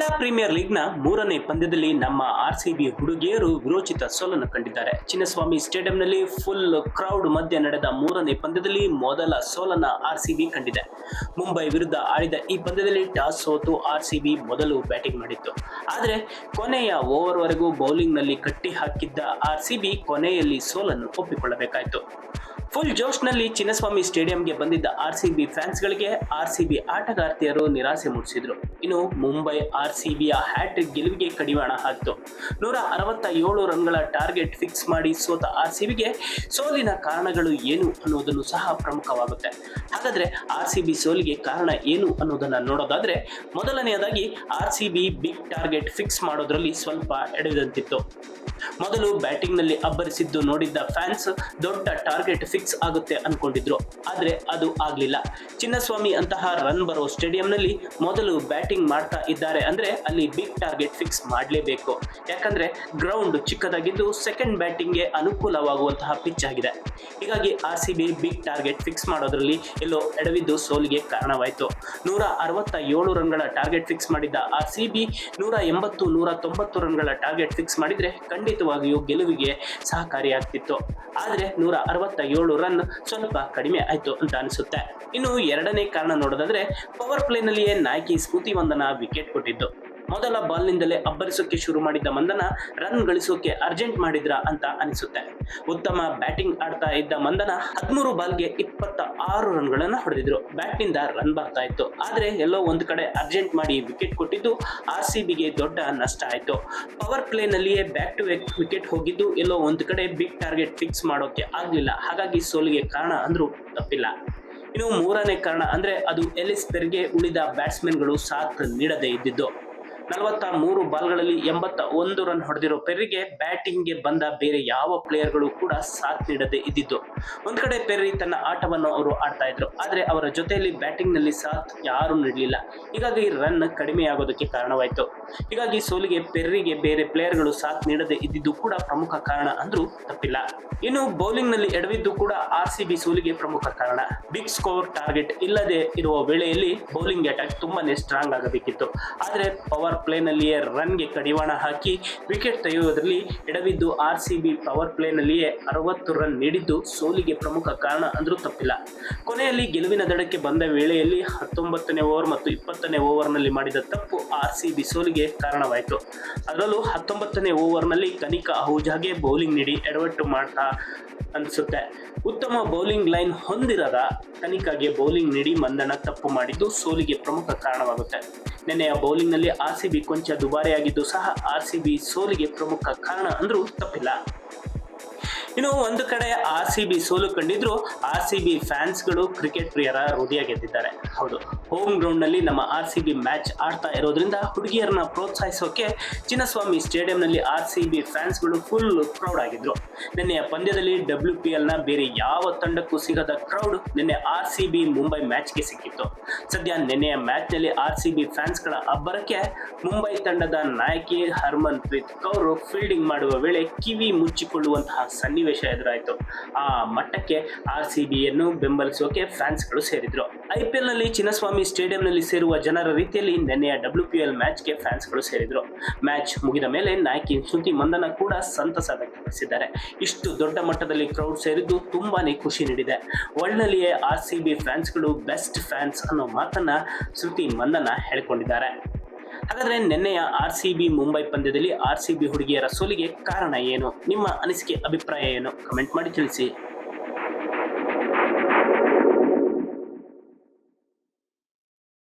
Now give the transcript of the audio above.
ಮಹಿಳಾ ಪ್ರೀಮಿಯರ್ ಲೀಗ್ನ ಮೂರನೇ ಪಂದ್ಯದಲ್ಲಿ ನಮ್ಮ ಆರ್ ಸಿ ಬಿ ಹುಡುಗಿಯರು ವಿರೋಚಿತ ಸೋಲನ್ನು ಕಂಡಿದ್ದಾರೆ. ಚಿನ್ನಸ್ವಾಮಿ ಸ್ಟೇಡಿಯಂನಲ್ಲಿ ಫುಲ್ ಕ್ರೌಡ್ ಮಧ್ಯೆ ನಡೆದ ಮೂರನೇ ಪಂದ್ಯದಲ್ಲಿ ಮೊದಲ ಸೋಲನ್ನ ಆರ್ ಸಿ ಬಿ ಕಂಡಿದೆ. ಮುಂಬೈ ವಿರುದ್ಧ ಆಡಿದ ಈ ಪಂದ್ಯದಲ್ಲಿ ಟಾಸ್ ಸೋತು ಆರ್ ಸಿ ಬಿ ಮೊದಲು ಬ್ಯಾಟಿಂಗ್ ಮಾಡಿತ್ತು. ಆದರೆ ಕೊನೆಯ ಓವರ್ವರೆಗೂ ಬೌಲಿಂಗ್ನಲ್ಲಿ ಕಟ್ಟಿ ಹಾಕಿದ್ದ ಆರ್ ಸಿ ಬಿ ಕೊನೆಯಲ್ಲಿ ಸೋಲನ್ನು ಒಪ್ಪಿಕೊಳ್ಳಬೇಕಾಯಿತು. ಫುಲ್ ಜೋಶ್ನಲ್ಲಿ ಚಿನ್ನಸ್ವಾಮಿ ಸ್ಟೇಡಿಯಂಗೆ ಬಂದಿದ್ದ ಆರ್ ಸಿ ಬಿ ಫ್ಯಾನ್ಸ್ಗಳಿಗೆ ಆರ್ ಸಿ ಬಿ ಆಟಗಾರ್ತಿಯರು ನಿರಾಸೆ ಮೂಡಿಸಿದ್ರು. ಇನ್ನು ಮುಂಬೈ ಆರ್ ಸಿ ಬಿಯ ಹ್ಯಾಟ್ರಿಕ್ ಗೆಲುವಿಗೆ ಕಡಿವಾಣ ಹಾಕಿತು. ನೂರ ಅರವತ್ತ ಏಳು ರನ್ಗಳ ಟಾರ್ಗೆಟ್ ಫಿಕ್ಸ್ ಮಾಡಿ ಸೋತ ಆರ್ ಸಿ ಬಿಗೆ ಸೋಲಿನ ಕಾರಣಗಳು ಏನು ಅನ್ನೋದನ್ನು ಸಹ ಪ್ರಮುಖವಾಗುತ್ತೆ. ಹಾಗಾದ್ರೆ ಆರ್ ಸಿ ಬಿ ಸೋಲಿಗೆ ಕಾರಣ ಏನು ಅನ್ನೋದನ್ನ ನೋಡೋದಾದ್ರೆ ಮೊದಲನೆಯದಾಗಿ R C B big target fix ಮಾಡೋದ್ರಲ್ಲಿ ಸ್ವಲ್ಪ ಎಡೆದಂತಿತ್ತು ಮೊದಲು ಬ್ಯಾಟಿಂಗ್ನಲ್ಲಿ ಅಬ್ಬರಿಸಿದ್ದು ನೋಡಿದ್ದ ಫ್ಯಾನ್ಸ್ ದೊಡ್ಡ ಟಾರ್ಗೆಟ್ ಫಿಕ್ಸ್ ಆಗುತ್ತೆ ಅನ್ಕೊಂಡಿದ್ರು. ಆದ್ರೆ ಅದು ಆಗ್ಲಿಲ್ಲ. ಚಿನ್ನಸ್ವಾಮಿ ಅಂತಹ ರನ್ ಬರೋ ಸ್ಟೇಡಿಯಂನಲ್ಲಿ ಮೊದಲು ಬ್ಯಾಟಿಂಗ್ ಮಾಡ್ತಾ ಇದ್ದಾರೆ ಅಂದ್ರೆ ಅಲ್ಲಿ ಬಿಗ್ ಟಾರ್ಗೆಟ್ ಫಿಕ್ಸ್ ಮಾಡಲೇಬೇಕು. ಯಾಕಂದ್ರೆ ಗ್ರೌಂಡ್ ಚಿಕ್ಕದಾಗಿದ್ದು ಸೆಕೆಂಡ್ ಬ್ಯಾಟಿಂಗ್ಗೆ ಅನುಕೂಲವಾಗುವಂತಹ ಪಿಚ್ ಆಗಿದೆ. ಹೀಗಾಗಿ R C B big target fix ಮಾಡೋದ್ರಲ್ಲಿ ಎಲ್ಲೋ ಎಡವಿದ್ದು ಸೋಲಿಗೆ ಕಾರಣವಾಯಿತು. ನೂರ ಅರವತ್ತ ಏಳು ರನ್ಗಳ ಟಾರ್ಗೆಟ್ ಫಿಕ್ಸ್ ಮಾಡಿದ್ದ ಆರ್ ಸಿ ಬಿ ನೂರ ಎಂಬತ್ತು, ನೂರ ತೊಂಬತ್ತು ರನ್ಗಳ ಟಾರ್ಗೆಟ್ ಫಿಕ್ಸ್ ಮಾಡಿದ್ರೆ ಖಂಡಿತವಾಗಿಯೂ ಗೆಲುವಿಗೆ ಸಹಕಾರಿಯಾಗ್ತಿತ್ತು. ಆದರೆ ನೂರ ಅರವತ್ತ ಏಳು ರನ್ ಸ್ವಲ್ಪ ಕಡಿಮೆ ಆಯಿತು ಅಂತ ಅನಿಸುತ್ತೆ. ಇನ್ನು ಎರಡನೇ ಕಾರಣ ನೋಡೋದಾದ್ರೆ ಪವರ್ ಪ್ಲೇನಲ್ಲಿಯೇ ನಾಯಕಿ ಸ್ಮೃತಿ ವಂದನ ವಿಕೆಟ್ ಕೊಟ್ಟಿದ್ದು. ಮೊದಲ ಬಾಲ್ನಿಂದಲೇ ಅಬ್ಬರಿಸೋಕೆ ಶುರು ಮಾಡಿದ್ದ ಮಂದನ ರನ್ ಗಳಿಸೋಕೆ ಅರ್ಜೆಂಟ್ ಮಾಡಿದ್ರ ಅಂತ ಅನಿಸುತ್ತೆ. ಉತ್ತಮ ಬ್ಯಾಟಿಂಗ್ ಆಡ್ತಾ ಇದ್ದ ಮಂದನ ಹದಿಮೂರು ಬಾಲ್ಗೆ ಇಪ್ಪತ್ತ ಆರು ರನ್ಗಳನ್ನ ಹೊಡೆದಿದ್ರು. ಬ್ಯಾಟ್ನಿಂದ ರನ್ ಬರ್ತಾ ಇತ್ತು. ಆದ್ರೆ ಎಲ್ಲೋ ಒಂದು ಕಡೆ ಅರ್ಜೆಂಟ್ ಮಾಡಿ ವಿಕೆಟ್ ಕೊಟ್ಟಿದ್ದು ಆರ್ ಸಿ ಬಿಗೆ ದೊಡ್ಡ ನಷ್ಟ ಆಯ್ತು. ಪವರ್ ಪ್ಲೇನಲ್ಲಿಯೇ ಬ್ಯಾಕ್ ಟು ಬ್ಯಾಕ್ ವಿಕೆಟ್ ಹೋಗಿದ್ದು ಎಲ್ಲೋ ಒಂದು ಕಡೆ ಬಿಗ್ ಟಾರ್ಗೆಟ್ ಫಿಕ್ಸ್ ಮಾಡೋಕೆ ಆಗ್ಲಿಲ್ಲ. ಹಾಗಾಗಿ ಸೋಲಿಗೆ ಕಾರಣ ಅಂದ್ರೂ ತಪ್ಪಿಲ್ಲ. ಇನ್ನು ಮೂರನೇ ಕಾರಣ ಅಂದ್ರೆ ಅದು ಎಲಿಸ್ ಪೆರ್ಗೆ ಉಳಿದ ಬ್ಯಾಟ್ಸ್ಮನ್ಗಳು ಸಾಥ್ ನೀಡದೇ ಇದ್ದಿದ್ದು. ನಲವತ್ತ ಮೂರು ಬಾಲ್ಗಳಲ್ಲಿ ಎಂಬತ್ತ ಒಂದು ರನ್ ಹೊಡೆದಿರೋ ಪೆರ್ರಿಗೆ ಬ್ಯಾಟಿಂಗ್ಗೆ ಬಂದ ಬೇರೆ ಯಾವ ಪ್ಲೇಯರ್ಗಳು ಕೂಡ ಸಾಥ್ ನೀಡದೆ ಇದ್ದಿದ್ದು. ಒಂದ್ ಕಡೆ ಪೆರ್ರಿ ತನ್ನ ಆಟವನ್ನು ಅವರು ಆಡ್ತಾ ಇದ್ರು. ಆದ್ರೆ ಅವರ ಜೊತೆಯಲ್ಲಿ ಬ್ಯಾಟಿಂಗ್ನಲ್ಲಿ ಸಾಥ್ ಯಾರು ನೀಡಲಿಲ್ಲ. ಹೀಗಾಗಿ ರನ್ ಕಡಿಮೆಯಾಗೋದಕ್ಕೆ ಕಾರಣವಾಯಿತು. ಹೀಗಾಗಿ ಸೋಲಿಗೆ ಪೆರ್ರಿಗೆ ಬೇರೆ ಪ್ಲೇಯರ್ಗಳು ಸಾಥ್ ನೀಡದೆ ಇದ್ದಿದ್ದು ಕೂಡ ಪ್ರಮುಖ ಕಾರಣ ಅಂದ್ರೂ ತಪ್ಪಿಲ್ಲ. ಇನ್ನು ಬೌಲಿಂಗ್ನಲ್ಲಿ ಎಡವಿದ್ದು ಕೂಡ ಆರ್ ಸಿ ಸೋಲಿಗೆ ಪ್ರಮುಖ ಕಾರಣ. ಬಿಗ್ ಸ್ಕೋರ್ ಟಾರ್ಗೆಟ್ ಇಲ್ಲದೆ ಇರುವ ವೇಳೆಯಲ್ಲಿ ಬೌಲಿಂಗ್ ಅಟ್ಯಾಕ್ ತುಂಬಾನೇ ಸ್ಟ್ರಾಂಗ್ ಆಗಬೇಕಿತ್ತು. ಆದ್ರೆ ಪವರ್ ಪ್ಲೇನಲ್ಲಿಯೇ ರನ್ಗೆ ಕಡಿವಾಣ ಹಾಕಿ ವಿಕೆಟ್ ತೆಗೆಯುವುದರಲ್ಲಿ ಎಡವಿದ್ದು ಆರ್ ಸಿ ಬಿ ಪವರ್ ಪ್ಲೇನಲ್ಲಿಯೇ ಅರವತ್ತು ರನ್ ನೀಡಿದ್ದು ಸೋಲಿಗೆ ಪ್ರಮುಖ ಕಾರಣ ಅಂದರೂ ತಪ್ಪಿಲ್ಲ. ಕೊನೆಯಲ್ಲಿ ಗೆಲುವಿನ ದಡಕ್ಕೆ ಬಂದ ವೇಳೆಯಲ್ಲಿ ಹತ್ತೊಂಬತ್ತನೇ ಓವರ್ ಮತ್ತು ಇಪ್ಪತ್ತನೇ ಓವರ್ನಲ್ಲಿ ಮಾಡಿದ ತಪ್ಪು ಆರ್ ಸಿ ಬಿ ಸೋಲಿಗೆ ಕಾರಣವಾಯಿತು. ಅದರಲ್ಲೂ ಹತ್ತೊಂಬತ್ತನೇ ಓವರ್ನಲ್ಲಿ ಕನಿಕಾ ಅಹುಜಾಗೆ ಬೌಲಿಂಗ್ ನೀಡಿ ಎಡವಟ್ಟು ಮಾಡ್ತಾ ಅನಿಸುತ್ತೆ. ಉತ್ತಮ ಬೌಲಿಂಗ್ ಲೈನ್ ಹೊಂದಿರದ ತನಿಖೆಗೆ ಬೌಲಿಂಗ್ ನೀಡಿ ಮಂದಣ್ಣ ತಪ್ಪು ಮಾಡಿದ್ದು ಸೋಲಿಗೆ ಪ್ರಮುಖ ಕಾರಣವಾಗುತ್ತೆ. ನಿನ್ನೆಯ ಬೌಲಿಂಗ್ನಲ್ಲಿ ಆರ್ ಸಿ ಬಿ ಕೊಂಚ ದುಬಾರಿಯಾಗಿದ್ದು ಸಹ ಆರ್ ಸಿ ಬಿ ಸೋಲಿಗೆ ಪ್ರಮುಖ ಕಾರಣ ಅಂದ್ರೂ ತಪ್ಪಿಲ್ಲ. ಇನ್ನು ಒಂದು ಕಡೆ ಆರ್ ಸಿ ಬಿ ಸೋಲು ಕಂಡಿದ್ರು ಆರ್ ಸಿ ಬಿ ಫ್ಯಾನ್ಸ್ಗಳು ಕ್ರಿಕೆಟ್ ಪ್ರಿಯರ ಹೃದಯ ಗೆದ್ದಿದ್ದಾರೆ. ಹೌದು, ಹೋಮ್ ಗ್ರೌಂಡ್ನಲ್ಲಿ ನಮ್ಮ ಆರ್ ಸಿ ಬಿ ಮ್ಯಾಚ್ ಆಡ್ತಾ ಇರೋದ್ರಿಂದ ಹುಡುಗಿಯರನ್ನ ಪ್ರೋತ್ಸಾಹಿಸೋಕೆ ಚಿನ್ನಸ್ವಾಮಿ ಸ್ಟೇಡಿಯಂನಲ್ಲಿ ಆರ್ ಸಿ ಬಿ ಫ್ಯಾನ್ಸ್ಗಳು ಫುಲ್ ಕ್ರೌಡ್ ಆಗಿದ್ರು. ನಿನ್ನೆಯ ಪಂದ್ಯದಲ್ಲಿ ಡಬ್ಲ್ಯೂ ಪಿ ಎಲ್ನ ಬೇರೆ ಯಾವ ತಂಡಕ್ಕೂ ಸಿಗದ ಕ್ರೌಡ್ ನಿನ್ನೆ ಆರ್ ಸಿ ಬಿ ಮುಂಬೈ ಮ್ಯಾಚ್ಗೆ ಸಿಕ್ಕಿತ್ತು. ಸದ್ಯ ನಿನ್ನೆಯ ಮ್ಯಾಚ್ನಲ್ಲಿ ಆರ್ ಸಿ ಬಿ ಫ್ಯಾನ್ಸ್ಗಳ ಅಬ್ಬರಕ್ಕೆ ಮುಂಬೈ ತಂಡದ ನಾಯಕಿ ಹರ್ಮನ್ ಪ್ರೀತ್ ಕೌರ್ ಫೀಲ್ಡಿಂಗ್ ಮಾಡುವ ವೇಳೆ ಕಿವಿ ಮುಚ್ಚಿಕೊಳ್ಳುವಂತಹ ಸನ್ನಿವೇಶ ಎದುರಾಯಿತು. ಆ ಮಟ್ಟಕ್ಕೆ ಆರ್ ಸಿ ಬಿಯನ್ನು ಬೆಂಬಲಿಸೋಕೆ ಫ್ಯಾನ್ಸ್ಗಳು ಸೇರಿದ್ರು. ಐ ಪಿ ಎಲ್ನಲ್ಲಿ ಚಿನ್ನಸ್ವಾಮಿ ಸ್ಟೇಡಿಯಂನಲ್ಲಿ ಸೇರುವ ಜನರ ರೀತಿಯಲ್ಲಿ ನಿನ್ನೆಯ ಡಬ್ಲ್ಯೂ ಪಿ ಎಲ್ ಮ್ಯಾಚ್ಗೆ ಫ್ಯಾನ್ಸ್ಗಳು ಸೇರಿದ್ರು. ಮ್ಯಾಚ್ ಮುಗಿದ ಮೇಲೆ ನಾಯಕಿ ಸ್ಮೃತಿ ಮಂದನ ಕೂಡ ಸಂತಸ ವ್ಯಕ್ತಪಡಿಸಿದ್ದಾರೆ. ಇಷ್ಟು ದೊಡ್ಡ ಮಟ್ಟದಲ್ಲಿ ಕ್ರೌಡ್ ಸೇರಿದ್ದು ತುಂಬಾನೇ ಖುಷಿ ನೀಡಿದೆ. ಒಳ್ಳಲ್ಲಿಯೇ ಆರ್ ಸಿ ಬಿ ಫ್ಯಾನ್ಸ್ಗಳು ಬೆಸ್ಟ್ ಫ್ಯಾನ್ಸ್ ಅನ್ನೋ ಮಾತನ್ನ ಶ್ರುತಿ ಮಂದನ ಹೇಳಿಕೊಂಡಿದ್ದಾರೆ. ಹಾಗಾದ್ರೆ ನಿನ್ನೆಯ ಆರ್ ಸಿ ಬಿ ಮುಂಬೈ ಪಂದ್ಯದಲ್ಲಿ ಆರ್ ಸಿ ಬಿ ಹುಡುಗಿಯರ ಸೋಲಿಗೆ ಕಾರಣ ಏನು? ನಿಮ್ಮ ಅನಿಸಿಕೆ, ಅಭಿಪ್ರಾಯ ಏನು? ಕಮೆಂಟ್ ಮಾಡಿ ತಿಳಿಸಿ.